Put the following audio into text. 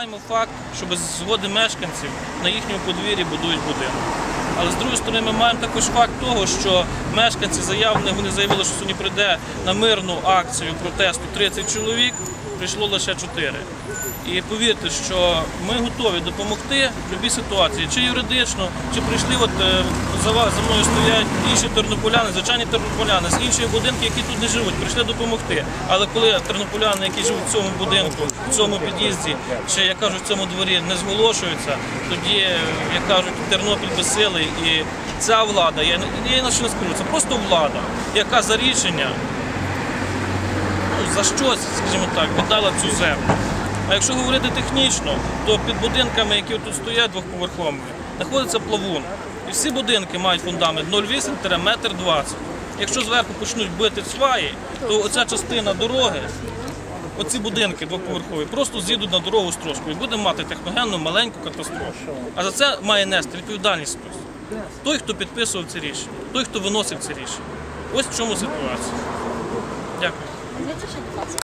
Маємо факт, що без згоди мешканців на їхньому подвір'ї будують будинок. Але з другої сторони, ми маємо також факт того, що мешканці заявили, вони заявили, що сьогодні прийде на мирну акцію протесту 30 чоловік, прийшло лише 4. І повірте, що ми готові допомогти в будь-якій ситуації, чи юридично, чи прийшли, от е, за, вас- за мною стоять інші тернополяни, звичайні тернополяни з інших будинків, які тут не живуть, прийшли допомогти. Але коли тернополяни, які живуть в цьому будинку, в цьому під'їзді, чи як кажуть, в цьому дворі не зголошуються, тоді, е, як кажуть, Тернопіль безсилий і ця влада, я, я інакше не скажу, це просто влада, яка за рішення за щось, скажімо так, віддала цю землю. А якщо говорити технічно, то під будинками, які тут стоять двохповерховими, знаходиться плавун. І всі будинки мають фундамент 0,8-1,20 м. Якщо зверху почнуть бити сваї, то оця частина дороги, оці будинки двохповерхові, просто з'їдуть на дорогу з трошкою. І будемо мати техногенну маленьку катастрофу. А за це має нести відповідальність хтось. Той, хто підписував це рішення, той, хто виносив це рішення. Ось в чому ситуація. 这是你自己。